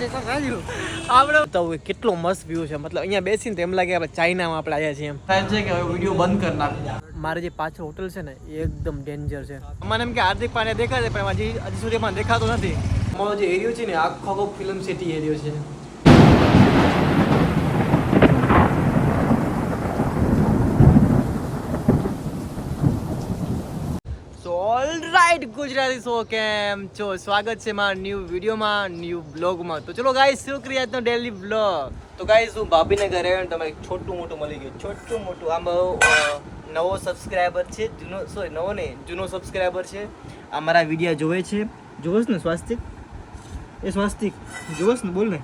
આપણે તો કેટલો મસ્ત વ્યૂ છે. મતલબ અહીંયા બેસીને તો એમ લાગે આપણે ચાઇનામાં આપણે આવ્યા છીએ એમ. થાય છે કે હવે વીડિયો બંધ કરી નાખું મારે જે પાછળ હોટલ છે ને એ એકદમ ડેન્જર છે. મને એમ કે હાર્દિક પાંડ્યા દેખાય છે પણ હજી હજી સુધી મને દેખાતો નથી. અમારો જે એરિયો છે ને આખો આખો ફિલ્મ સિટી એરિયો છે so all right Gujarati show કેમ છો? સ્વાગત છે મારા ન્યૂ વિડીયોમાં ન્યૂ બ્લોગમાં તો ચલો ગાઈસ શું કરી આજનો ડેલી બ્લોગ તો ગાઈસ હું ભાભીને ઘરે આવ્યો તમે છોટું મોટું મળી ગયું. છોટું મોટું, આમ નવો સબસ્ક્રાઈબર છે, જૂનો સોરી નવો નહીં, જૂનો સબસ્ક્રાઈબર છે. આ મારા વિડીયા જોવે છે. જોવસ ને, સ્વાસ્તિક? એ સ્વાસ્તિક. જોવસ ને, બોલ ને.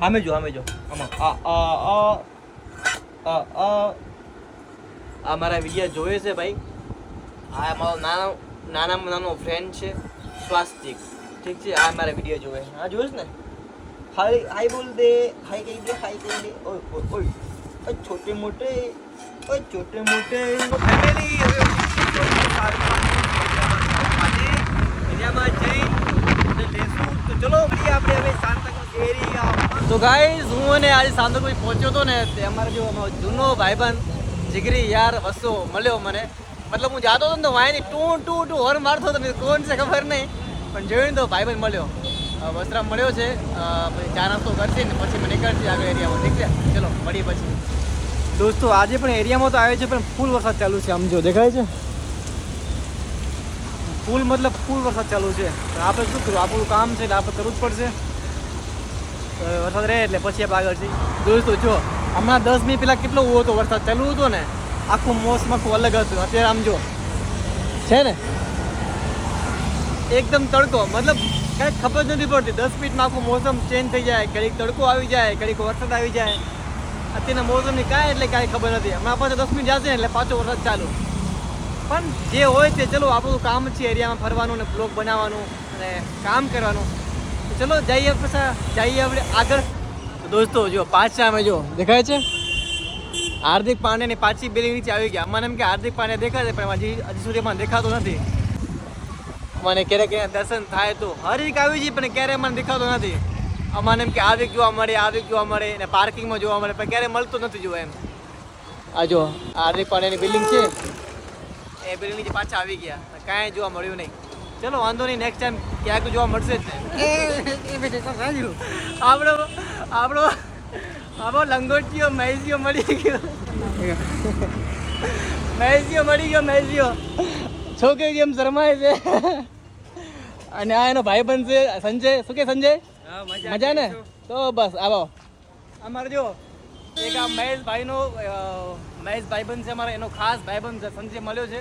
સામે જો સામે જો. આમાં. આ આ આ આ આ. મારા વિડીયા જોવે છે ભાઈ. આ મારો નાનો નાનામાં નાનો ફ્રેન્ડ છે, સ્વાસ્તિક. ઠીક છે? આ મારા વીડિયો જોવે હા જોઈશ ને? હાઈ હાઈ બોલ દે. હાઈ કહી દે, હાય કહી દે. ઓય ઓય ઓય. છોટે મોટે. ઓય, છોટે મોટે. ફેમિલી હવે તો ગાઈઝ હું અને આજે સાંતાક્રુઝ પહોંચ્યો હતો ને તે અમારો જો જૂનો ભાઈબંધ જીગરી યાર વસો મળ્યો મને. મતલબ હું જાતો હતો ને તો વાયની ટૂં ટુ ટુ હોર્ન મારતો હતો કોણ છે ખબર નહીં. પણ જોયું તો ભાઈ મળ્યો. વસ્ત્ર મળ્યો છે. પછી ચા નાસ્તો કરશે ને પછી મને નીકળશે આગળ એરિયામાં. ઠીક છે ચલો, મળીએ પછી. દોસ્તો, આજે પણ એરિયામાં તો આવે છે, પણ ફૂલ વરસાદ ચાલુ છે, આમ જો, દેખાય છે? ફૂલ મતલબ ફૂલ વરસાદ ચાલુ છે. આપણે શું કરવું આપણું કામ છે એટલે આપણે કરવું જ પડશે. વરસાદ રહે એટલે પછી આપણે આગળ જઈએ. દોસ્તો, જો, હમણાં દસ મિનિટ પહેલાં કેટલો હતો વરસાદ? ચાલુ હતો ને? આખું મોસમ આખું અલગ હતું. અત્યારે આમ જો. છે ને? એકદમ તડકો. મતલબ કંઈક ખબર જ નથી પડતી. દસ મિનિટમાં આખું મોસમ ચેન્જ થઈ જાય ઘડીક તડકો આવી જાય ઘડીક વરસાદ આવી જાય. અત્યારના મોસમની કાંઈ એટલે કાંઈ ખબર નથી. હમણાં પાછો દસ મિનિટ જશે એટલે પાછો વરસાદ ચાલુ. પણ જે હોય તે ચલો આપણું કામ છે એરિયામાં ફરવાનું ને બ્લોગ બનાવવાનું અને કામ કરવાનું. ચલો, જઈએ પછી, જઈએ આપણે આગળ. દોસ્તો, જો, પાછા અમે જો. દેખાય છે? હાર્દિક પાંડ્યાની પાછી બિલ્ડિંગ નીચે આવી ગયા મને એમ કે હાર્દિક દેખાય છે પણ હજી હજી સુધી મને દેખાતો નથી મને ક્યારેક ક્યારેક દર્શન થાય તો હરેક આવી છે પણ ક્યારેય મને દેખાતો નથી અમાને એમ કે આવી જોવા મળે આવી જોવા મળે ને પાર્કિંગમાં જોવા મળે પણ ક્યારેય મળતો નથી જોવા એમ આ જો હાર્દિક પાંડ્યાની બિલ્ડિંગ છે એ બિલ્ડિંગ નીચે પાછા આવી ગયા કાંઈ જોવા મળ્યું નહીં ચલો વાંધો નહીં નેક્સ્ટ ટાઈમ ક્યાંક જોવા મળશે જ ને આપણો આપણો આપણો લંગોટીઓ મહેશીઓ મળી ગયો. મહેશીઓ મળી ગયો મહેશીઓ છોકરી જેમ શરમાય છે? અને આ એનો ભાઈબંધ છે સંજય. શું કે સંજય? મજા ને તો બસ આવો. અમારે જો એક આ મહેશ ભાઈનો અ, મહેશ ભાઈબંધ છે અમારો એનો ખાસ ભાઈબંધ છે સંજય મળ્યો છે.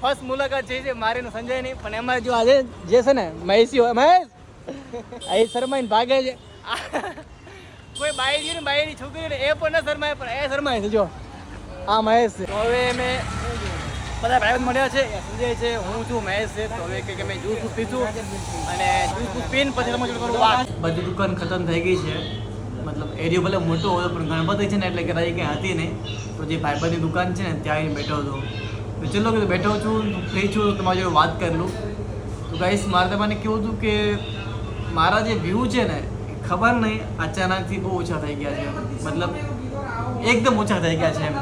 ફર્સ્ટ મુલાકાત છે મારે મારી સંજય નહીં પણ એમાં જો આજે જે છે ને મહેશી! હોય મહેશ અહીં શરમાઈને ભાગે છે. કોઈ છે ને બાઈની છોકરી એ પણ ન શરમાય, પણ એ શરમાય છે, જો. આ મહેશ છે. હવે અમે બધા ભાઈ મળ્યા છે સંજય છે, હું છું, મહેશ છે. તો હવે કંઈક અમે જ્યુસ બૂસ પીશું અને જ્યુસ બૂસ પીને પછી તમે કરું બધી દુકાન ખતમ થઈ ગઈ છે. મતલબ એરિયો ભલે મોટો હતો પણ ગણપતિ છે ને, એટલે કે કંઈ હતી નહીં. તો જે ભાઈબંધની દુકાન છે ને, ત્યાં બેઠો હતો તો ચલો કીધું, બેઠો છું, ફ્રી છું તમારી જોડે વાત કરી લઉં. તો ગાઈશ મારે તમારે કેવું હતું કે મારા જે વ્યૂ છે ને ખબર નહીં, અચાનકથી બહુ ઓછા થઈ ગયા છે. મતલબ એકદમ ઓછા થઈ ગયા છે એમ.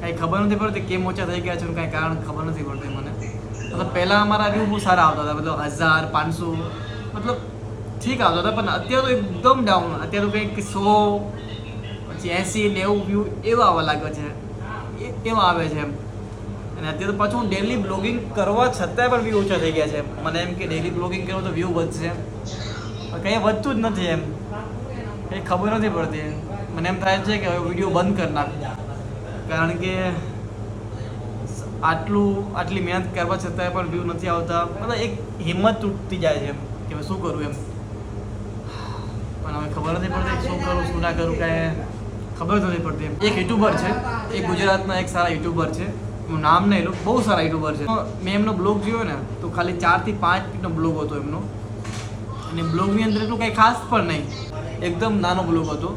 કાંઈ ખબર નથી પડતી કેમ ઓછા થઈ ગયા છે કાંઈ કારણ ખબર નથી પડતી મને. મતલબ પહેલાં અમારા વ્યૂ બહુ સારા આવતા હતા. મતલબ હજાર, પાંચસો, મતલબ ઠીક આવતા હતા, પણ અત્યારે તો એકદમ ડાઉન અત્યારે કંઈક સો, પછી એંસી, નેવું વ્યૂ એવા આવવા લાગ્યો છે. એવા આવે છે એમ. અને અત્યારે તો પાછું હું ડેલી બ્લોગિંગ કરવા છતાંય પણ વ્યૂ ઓછા થઈ ગયા છે મને એમ કે ડેલી બ્લોગિંગ કરો તો વ્યૂ વધશે. કંઈ વધતું જ નથી એમ. કંઈ ખબર નથી પડતી. મને એમ થાય છે કે હવે વીડિયો બંધ કરી નાખું. કારણ કે આટલું, આટલી મહેનત કરવા છતાંય પણ વ્યૂ નથી આવતા. મતલબ એક હિંમત તૂટતી જાય છે એમ, કે શું કરું એમ. પણ હવે ખબર નથી પડતી શું કરું, શું ના કરું, કાંઈ ખબર નથી પડતી એમ. એક યુટ્યુબર છે એ ગુજરાતના એક સારા યુટ્યુબર છે. હું નામ નહીં લઉં બહુ સારા યુટ્યુબર છે. મેં એમનો બ્લોગ જોયો ને, તો ખાલી ચારથી પાંચ મિનિટનો બ્લોગ હતો એમનો. અને બ્લોગની અંદર એટલું કંઈ ખાસ પણ નહીં. એકદમ નાનો બ્લોગ હતો.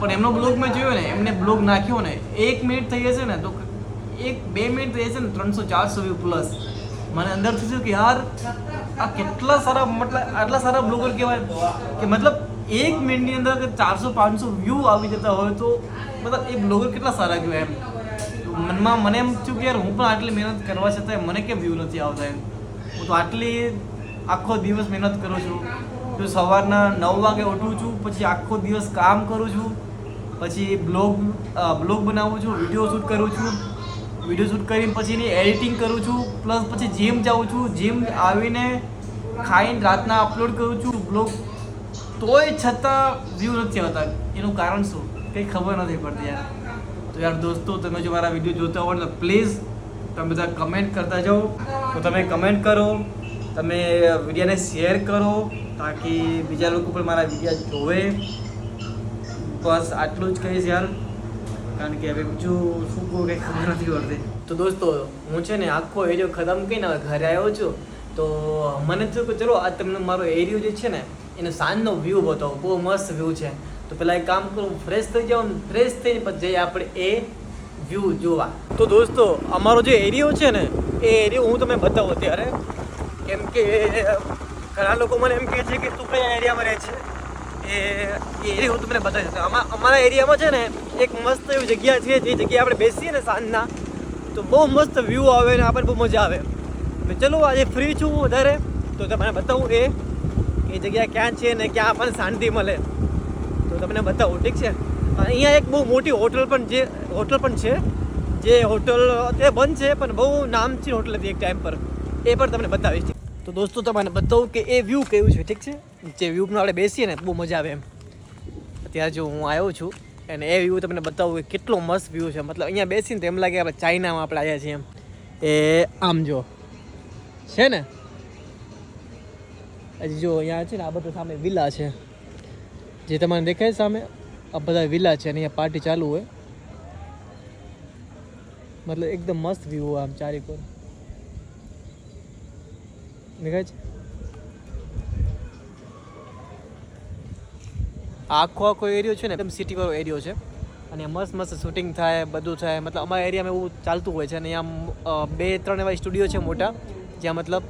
પણ એમનો બ્લોગ મેં જોયો ને, એમને બ્લોગ નાખ્યો ને, એક મિનિટ થઈ જશે ને, તો એક, બે મિનિટ થઈ જશે ને, ત્રણસો ચારસો વ્યૂ પ્લસ મને અંદરથી થયું કે યાર, આ કેટલા સારા, મતલબ આટલા સારા બ્લોગર કહેવાય. કે મતલબ એક મિનિટની અંદર ચારસો, પાંચસો વ્યૂ આવી જતા હોય તો મતલબ એ બ્લોગર કેટલા સારા કહેવાય એમ. મનમાં મને એમ થયું કે યાર, હું પણ આટલી મહેનત કરવા છતાં મને કેમ વ્યૂ નથી આવતા એમ? હું તો આટલી આખો દિવસ મહેનત કરું છું. તો સવારના નવ વાગે ઉઠું છું, પછી આખો દિવસ કામ કરું છું, પછી બ્લોગ બ્લોગ બનાવું છું, વીડિયો શૂટ કરું છું, વીડિયો શૂટ કરીને પછી એની એડિટિંગ કરું છું, પ્લસ પછી જીમ જાઉં છું, જીમ આવીને ખાઈને રાતના અપલોડ કરું છું બ્લોગ. તોય છતાં વ્યૂ નથી આવતા. એનું કારણ શું? કંઈ ખબર નથી પડતી યાર. તો યાર દોસ્તો, તમે જો મારા વીડિયો જોતા હોય તો પ્લીઝ તમે બધા કમેન્ટ કરતા જાઓ. તો તમે કમેન્ટ કરો. તમે વિડીયોને શેર કરો તાકી બીજા લોકો પણ મારા વિડીયા જોવે. બસ આટલું જ કહીશ યાર. કારણ કે હવે બીજું શું કહું કંઈ ખબર નથી પડતી. તો દોસ્તો, હું છે ને આખો એરિયો ખતમ કહીને હવે ઘરે આવ્યો છું. તો મને થયું કે ચલો, આ તમને મારો એરિયો જે છે ને, એનો સાંજનો વ્યૂ બતાવો. બહુ મસ્ત વ્યૂ છે. તો પહેલાં એક કામ કરું ફ્રેશ થઈ જાઉં ફ્રેશ થઈને પછી જઈએ આપણે એ વ્યૂ જોવા. તો દોસ્તો, અમારો જે એરિયો છે ને, એ એરિયો હું તમને બતાવું અત્યારે. કેમ કે, ઘણા લોકો મને એમ કહે છે કે તું કયા એરિયામાં રહે છે? એ એરિયા હું તમને બતાવી શકું અમા અમારા એરિયામાં છે ને, એક મસ્ત એવી જગ્યા છે, જે જગ્યાએ આપણે બેસીએ ને સાંજના, તો બહુ મસ્ત વ્યૂ આવે ને આપણને બહુ મજા આવે. મેં ચલો, આજે ફ્રી છું વધારે. તો તમને બતાવું એ એ જગ્યા ક્યાં છે ને ક્યાં આપણને શાંતિ મળે. તો તમને બતાવું, ઠીક છે? અહીંયા એક બહુ મોટી હોટલ પણ જે, હોટલ પણ છે. જે હોટલ અત્યારે બંધ છે, પણ બહુ નામચીન હોટલ હતી એક ટાઈમ પર. એ પણ તમને બતાવીશ. તો દોસ્તો તમને બતાવું કે એ વ્યૂ કેવું છે, ઠીક છે? જે વ્યૂમાં આપણે બેસીએ ને, બહુ મજા આવે એમ. અત્યારે જો હું આવ્યો છું, અને એ વ્યૂ તમને બતાવું કે કેટલો મસ્ત વ્યૂ છે. મતલબ અહીંયા બેસીને તો એમ લાગે આપણે ચાઇનામાં આપણે આવ્યા છીએ એમ. એ આમ જો. છે ને? હજી જો અહીંયા છે ને, આ બધું સામે વિલા છે. જે તમને દેખાય સામે, આ બધા વિલા છે, અને અહીંયા પાર્ટી ચાલુ હોય. મતલબ એકદમ મસ્ત વ્યૂ આમ ચારે છે આખો આખો એરિયો છે ને, એકદમ સિટી વાળો એરિયો છે. અને મસ્ત મસ્ત શૂટિંગ થાય, બધું થાય. મતલબ અમારા એરિયામાં એવું ચાલતું હોય છે. અને અહીંયા બે, ત્રણ એવા સ્ટુડિયો છે મોટા, જ્યાં મતલબ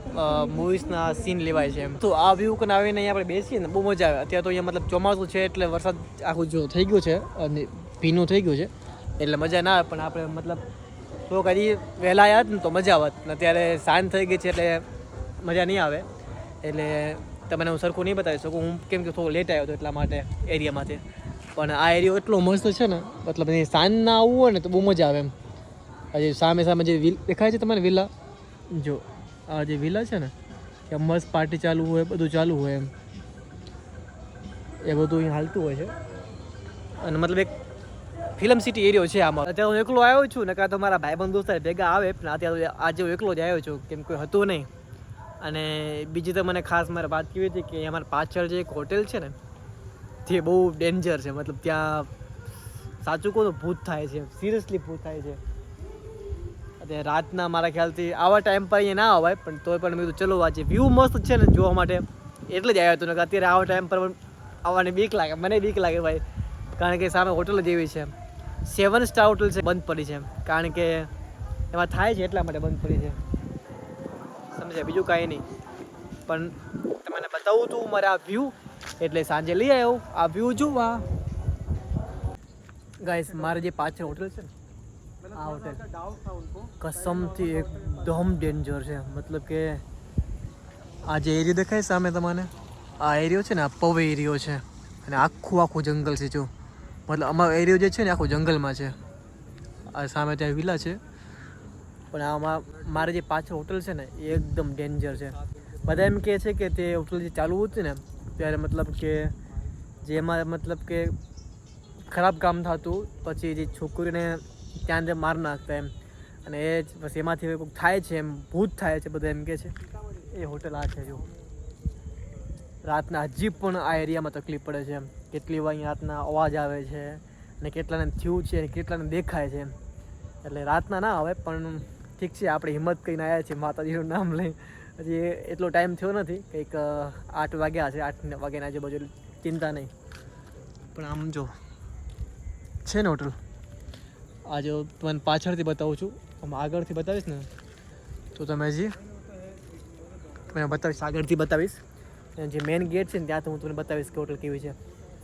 મૂવીઝના સીન લેવાય છે એમ. તો આ વ્યૂ કને આવીને અહીંયા આપણે બેસીએ ને, બહુ મજા આવે. અત્યારે તો અહીંયા મતલબ ચોમાસું છે એટલે વરસાદ આખું જો થઈ ગયું છે, અને ભીનું થઈ ગયું છે, એટલે મજા ના આવે. પણ આપણે મતલબ તો કદી વહેલા આવ્યા ને તો મજા આવત. અત્યારે સાંજ થઈ ગઈ છે એટલે મજા નહીં આવે. એટલે તમને હું સરખું નહીં બતાવી શકું. હું કેમ કે થોડું લેટ આવ્યો હતો એટલા માટે એરિયામાંથી પણ આ એરિયો એટલો મસ્ત છે ને, મતલબ સાંજના આવવું હોય ને તો બહુ મજા આવે એમ. હજી સામે સામે જે વિલ, દેખાય છે તમારે વિલા જો, આ જે વિલા છે ને ત્યાં મસ્ત પાર્ટી ચાલુ હોય, બધું ચાલુ હોય એમ. એ બધું અહીં હાલતું હોય છે. અને મતલબ એક ફિલ્મ સિટી એરિયો છે આમાં. અત્યારે હું એકલો આવ્યો છું ને, કાં તો મારા ભાઈબંધ દોસ્તાર ભેગા આવે, પણ અત્યારે આજે હું એકલો જ આવ્યો છું, કેમ કોઈ હતું નહીં. અને બીજી તો મને ખાસ મારે વાત કેવી હતી કે અમારા પાછળ જે એક હોટેલ છે ને તે બહુ ડેન્જર છે, મતલબ ત્યાં સાચું કહું તો ભૂત થાય છે સિરિયસલી ભૂત થાય છે. અત્યારે રાતના મારા ખ્યાલથી આવા ટાઈમ પર અહીંયા ના અવાય, પણ તોય પણ મેં કીધું, ચલો વાંચીએ વ્યૂ મસ્ત છે ને, જોવા માટે. એટલે જ આવ્યો હતો કે અત્યારે આવા ટાઈમ પર આવવાની બીક લાગે, મને બીક લાગે ભાઈ, કારણ કે સામે હોટલ જેવી છે. સેવન સ્ટાર હોટલ છે, બંધ પડી છે, કારણ કે એમાં થાય છે એટલા માટે બંધ પડી છે. સમજ્યા બીજું કાંઈ નહીં. પણ તમને બતાવું તું મારે આ વ્યૂ એટલે સાંજે લઈ આવ્યો. આ વ્યૂ જોવા. ગાઈસ મારે જે પાછળ હોટલ છે ને, આ હોટલ કસમથી એકદમ ડેન્જર છે. મતલબ કે આ જે એરિયો દેખાય સામે તમને, આ એરિયો છે ને, આ પવ એરિયો છે. અને આખું આખું જંગલ છે, જો. મતલબ અમારો એરિયો જે છે ને, આખું જંગલમાં છે. આ સામે ત્યાં વિલા છે. પણ આમાં મારે જે પાછળ હોટલ છે ને, એ એકદમ ડેન્જર છે. બધા એમ કહે છે કે તે હોટલ જે ચાલુ હતી ને, ત્યારે મતલબ કે જેમાં મતલબ કે ખરાબ કામ થતું, પછી જે છોકરીને ત્યાં અંદર માર નાખતા એમ. અને એ જ બસ એમાંથી કોઈક થાય છે એમ, ભૂત થાય છે બધા એમ કહે છે. એ હોટલ આ છે જો. રાતના હજી પણ આ એરિયામાં તકલીફ પડે છે કેટલી વાર રાતના અવાજ આવે છે, અને કેટલાને થયું છે, અને કેટલાને દેખાય છે એટલે રાતના ના આવે, પણ ઠીક છે, આપણે હિંમત કરીને આવ્યા છીએ માતાજીનું નામ લઈ હજી એટલો ટાઈમ થયો નથી, કંઈક આઠ વાગ્યા છે, આઠ વાગ્યાના આજુબાજુ ચિંતા નહીં. પણ આમ જો, છે ને હોટલ આ જો તમને પાછળથી બતાવું છું, આમ આગળથી બતાવીશ ને, તો તમે હજી તમને બતાવીશ, આગળથી બતાવીશ. જે મેઇન ગેટ છે ને, ત્યાં તો હું તમને બતાવીશ કે હોટલ કેવી છે.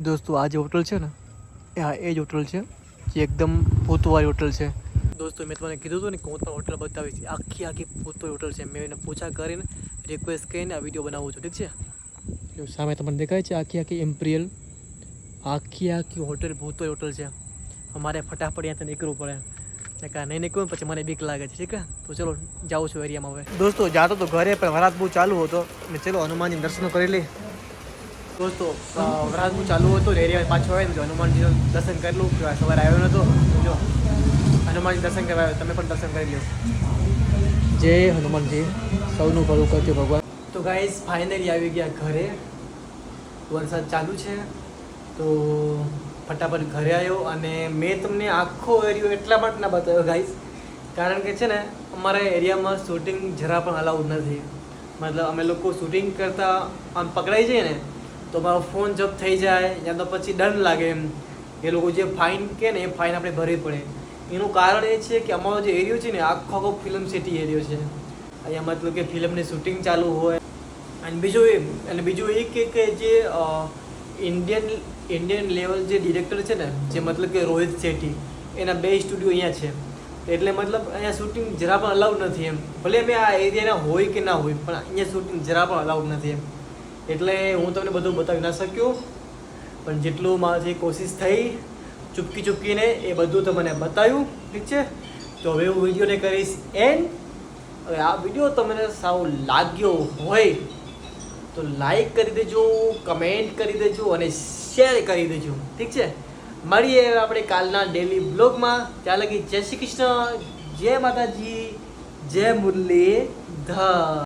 દોસ્તો, આ જે હોટલ છે ને, એ હા, એ જ હોટલ છે, જે એકદમ ભૂતવાળી હોટલ છે. દોસ્તો, મેં તમને કીધું હતું ને કે હું તમને હોટલ બતાવીશ. આખી આખી ભૂતવાળી હોટલ છે. મેં એને પૂછા કરીને રિક્વેસ્ટ કરીને આ વીડિયો બનાવું છું. ઠીક છે? સામે તમને દેખાય છે આખી આખી એમ્પ્રિયલ આખી આખી હોટલ ભૂતવાળી હોટલ છે. અમારે ફટાફટ અહીંયાથી નીકળવું પડે. કાં નહીં નીકળું પછી મને બીક લાગે છે. ઠીક તો ચલો, જાઉં છું એરિયામાં હવે. દોસ્તો, જાતો તો ઘરે, પણ વરાત બહુ ચાલુ હતો. ને ચલો હનુમાનજી દર્શન કરી લઈ દોસ્તો વરાત બહુ ચાલુ હતો એરિયા પાછો આવે ને, તો હનુમાનજીનું દર્શન કરી લઉં. સવારે આવ્યો નહોતો જો હનુમાનજી દર્શન કરવા તમે પણ દર્શન કરી લો જય હનુમાનજી. સૌનું ભલું કરજો ભગવાન. તો ગાઈઝ ફાઇનલી આવી ગયા ઘરે. વરસાદ ચાલુ છે. તો ફટાફટ ઘરે આવ્યો અને મેં તમને આખો એરિયો એટલા માટે ના બતાવ્યો ગાઈઝ કારણ કે છે ને અમારા એરિયામાં શૂટિંગ જરા પણ અલાઉડ નથી. મતલબ અમે લોકો શૂટિંગ કરતા આમ પકડાઈ જઈએ ને તો મારો ફોન જપ થઈ જાય યા તો પછી દંડ લાગે એમ. એ લોકો જે ફાઇન કે ને એ ફાઇન આપણે ભરવી પડે. એનું કારણ એ છે કે અમારો જે એરિયો છે ને, આખો આખો ફિલ્મ સિટી એરિયો છે. અહીંયા મતલબ કે ફિલ્મની શૂટિંગ ચાલુ હોય. અને બીજું એ, અને બીજું એ કે કે જે ઇન્ડિયન ઇન્ડિયન લેવલ જે ડિરેક્ટર છે ને, જે મતલબ કે રોહિત શેટ્ટી, એના બે સ્ટુડિયો અહીંયા છે. એટલે મતલબ અહીંયા શૂટિંગ જરા પણ અલાઉડ નથી એમ. ભલે અમે આ એરિયાના હોય કે ના હોય, પણ અહીંયા શૂટિંગ જરા પણ અલાઉડ નથી એમ. એટલે હું તમને બધું બતાવી ના શક્યો, પણ જેટલું મારાથી કોશિશ થઈ ચૂપકી ચૂપકીને એ બધું તો મને બતાવ્યું ઠીક છે? તો હવે હું વિડીયોને કરીશ એન્ડ. હવે આ વીડિયો તમને સાવ લાગ્યો હોય તો લાઈક કરી દેજો, કમેન્ટ કરી દેજો અને શેર કરી દેજો, ઠીક છે? મળીએ આપણે કાલના ડેલી બ્લોગમાં ત્યાં લગી જય શ્રી કૃષ્ણ, જય માતાજી, જય મુરલી ધર